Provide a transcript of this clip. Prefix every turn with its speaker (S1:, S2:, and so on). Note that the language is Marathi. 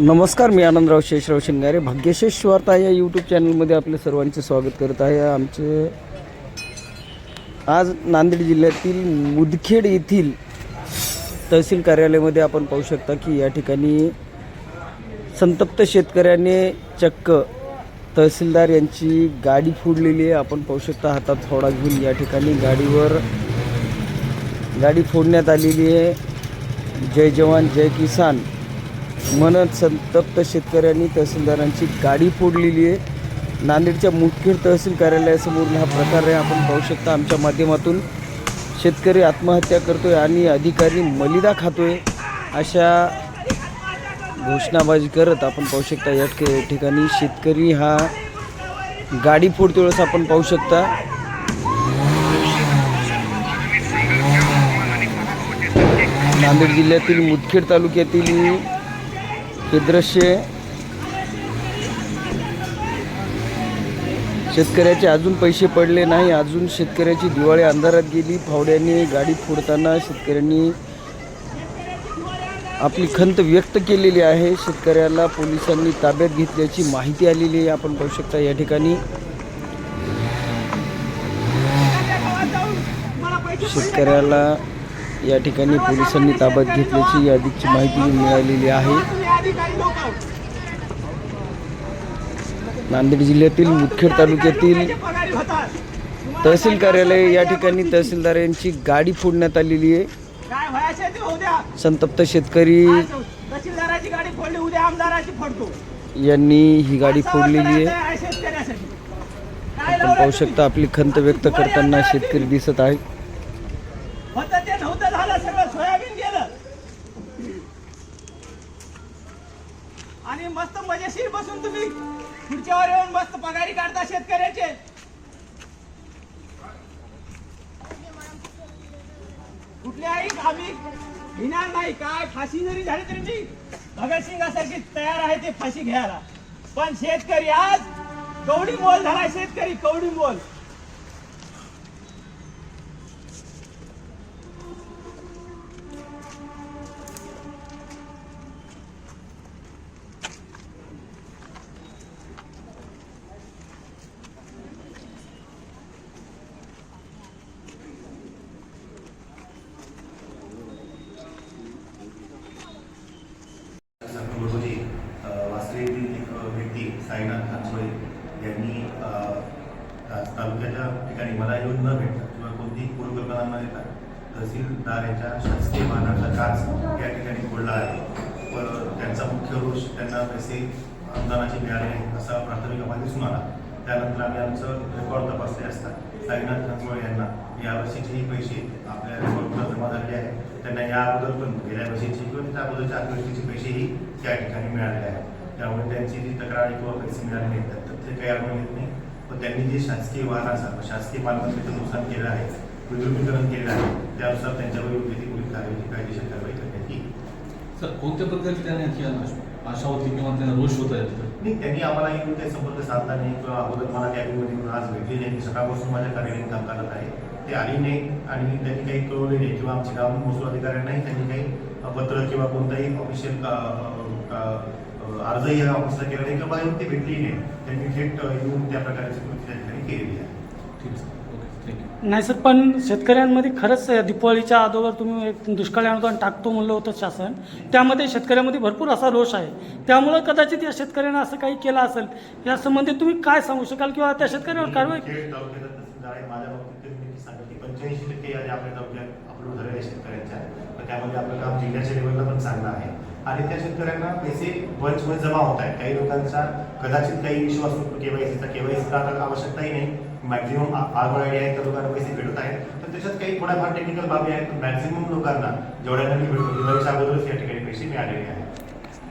S1: नमस्कार मी आनंदराव शेषराव शिंगारे. भाग्यशेष वार्ता या यूट्यूब चॅनलमध्ये आपले सर्वांचे स्वागत करत आहे. आमचे आज नांदेड जिल्ह्यातील मुदखेड येथील तहसील कार्यालयामध्ये आपण पाहू शकता की या ठिकाणी संतप्त शेतकऱ्याने चक्क तहसीलदार यांची गाडी फोडलेली आहे. आपण पाहू शकता हातात थोडा घेऊन या ठिकाणी गाडीवर गाडी फोडण्यात आलेली आहे. जय जवान जय किसान. म्हणत संतप्त शेतकऱ्यांनी तहसीलदारांची गाडी फोडलेली आहे. नांदेडच्या मुखेड तहसील कार्यालयासमोर हा प्रकार आहे. आपण पाहू शकता आमच्या माध्यमातून शेतकरी आत्महत्या करतोय आणि अधिकारी मलिदा खातोय अशा घोषणाबाजी करत आपण पाहू शकता या ठिकाणी शेतकरी हा गाडी फोडतो वेळेस आपण पाहू शकता. नांदेड जिल्ह्यातील मुदखेड तालुक्यातील हे दृश्य शेतकऱ्याचे अजून पैसे पडले नाही. अजून शेतकऱ्याची दिवाळी अंधारात गेली. फावड्याने गाडी फोडताना शेतकऱ्यांनी आपली खंत व्यक्त केलेली आहे. शेतकऱ्याला पोलिसांनी ताब्यात घेतल्याची माहिती आलेली आहे. आपण पाहू शकता या ठिकाणी. शेतकऱ्याला या ठिकाणी पोलिसांनी ताब्यात घेतल्याची अधिकची माहिती मिळालेली आहे. नांदेड जिल्ह्यातील मुदखेड तालुक्यातील तहसील कार्यालय या ठिकाणी तहसीलदार यांची गाडी फोडण्यात आलेली आहे. संतप्त शेतकरी यांनी ही गाडी फोडलेली आहे. आपण पाहू शकता आपली खंत व्यक्त करताना शेतकरी दिसत आहे
S2: होतं ते नव्हतं झालं सगळं सोयाबीन गेलं आणि मस्त मजेशीर बसून तुम्ही. खुर्च्यावर येऊन मस्त पगारी काढता शेतकऱ्याचे. कुठल्याही आम्ही घेणार नाही. काय? फाशी जरी झाली तरी मी भगतसिंगासारखी तयार आहे ते फाशी घ्यायला. पण शेतकरी आज कवडी मोल झाला शेतकरी कवडी मोल
S3: रोजी अ, वासरे येथील एक अ, व्यक्ती साईनाथ हातसोळे यांनी तालुक्याच्या ठिकाणी मला येऊन न भेटता किंवा कोणतीही पूर्वकल्पना न देता तहसीलदार यांच्या शासकीय वाहनाचा काच या ठिकाणी फोडला आहे. व त्यांचा मुख्य रोष त्यांना पैसे अनुदानाचे मिळाले आहेत असा प्राथमिक अहवाल दिसून आला. त्यानंतर आम्ही आमचं रेकॉर्ड तपासले असता साईनाथ खंजवळ यांना यावर्षीचेही पैसे आपल्या रेकॉर्डवर जमा झालेले आहेत. त्यांना या अगोदर पण गेल्या वर्षीची किंवा त्या अगोदरच्या आठ वर्षीचे पैसेही त्या ठिकाणी मिळालेले आहेत. त्यामुळे त्यांची जी तक्रार किंवा पैसे मिळाले नाहीत तथ्य काही आढळून येत नाही. व त्यांनी जे शासकीय वाहनाचा शासकीय मालमत्तेचं नुकसान केलं आहे विद्रुपीकरण केलं आहे त्यानुसार त्यांच्यावर योग्य ती पोलीस कारवाई कायदेशीर कारवाई करण्यात येईल.
S4: सर कोणत्या प्रकारची त्याने आश- होती किंवा त्यांना रोष होता येतो
S3: नाही त्यांनी आम्हाला येऊन काही संपर्क साधला नाही किंवा अगोदर मला कॅबिनमध्ये येऊन आज भेटले नाही. मी सकाळपासून माझ्या कार्यालयात काम करत आहे. ते आली नाही आणि त्यांनी काही कळवले नाही किंवा आमच्या गाव महसूल अधिकाऱ्यांनाही त्यांनी काही पत्र किंवा कोणताही ऑफिशियल अर्जही या ऑफिसला केला नाही किंवा मला येऊन ते भेटली नाही. त्यांनी थेट येऊन त्या प्रकारची कृती त्या ठिकाणी केलेली आहे.
S4: ठीक आहे सर ओके थँक्यू
S5: नाही सर पण शेतकऱ्यांमध्ये खरंच दिवाळीच्या अगोदर तुम्ही एक दुष्काळी अनुदान टाकतो म्हणलं होतं शासन. त्यामध्ये शेतकऱ्यांमध्ये भरपूर असा रोष आहे. त्यामुळं कदाचित या शेतकऱ्यांना असं काही केलं असेल या संबंधित तुम्ही काय सांगू शकाल किंवा त्या शेतकऱ्यावर कारवाई
S3: पंच्याऐंशी टक्के यादी आपल्या तालुक्यात अपलोड झालेल्या शेतकऱ्यांच्या. तर त्यामध्ये आपलं काम जिल्ह्याच्या लेवलला पण चांगलं आहे. आणि त्या शेतकऱ्यांना पैसे बंचमध्ये जमा होत आहेत. काही लोकांचा कदाचित काही इश्यू असतो केवायसीचा. केवायसीचा आता आवश्यकताही नाही. मॅक्झिमम आर आयडी आहे त्या लोकांना पैसे भेटत आहेत. तर त्याच्यात काही थोड्याफार टेक्निकल बाबी आहेत मॅक्झिमम लोकांना जेवढ्यांना मी भेटतो दिवाळीच्या अगोदरच या ठिकाणी पैसे मिळालेले आहेत.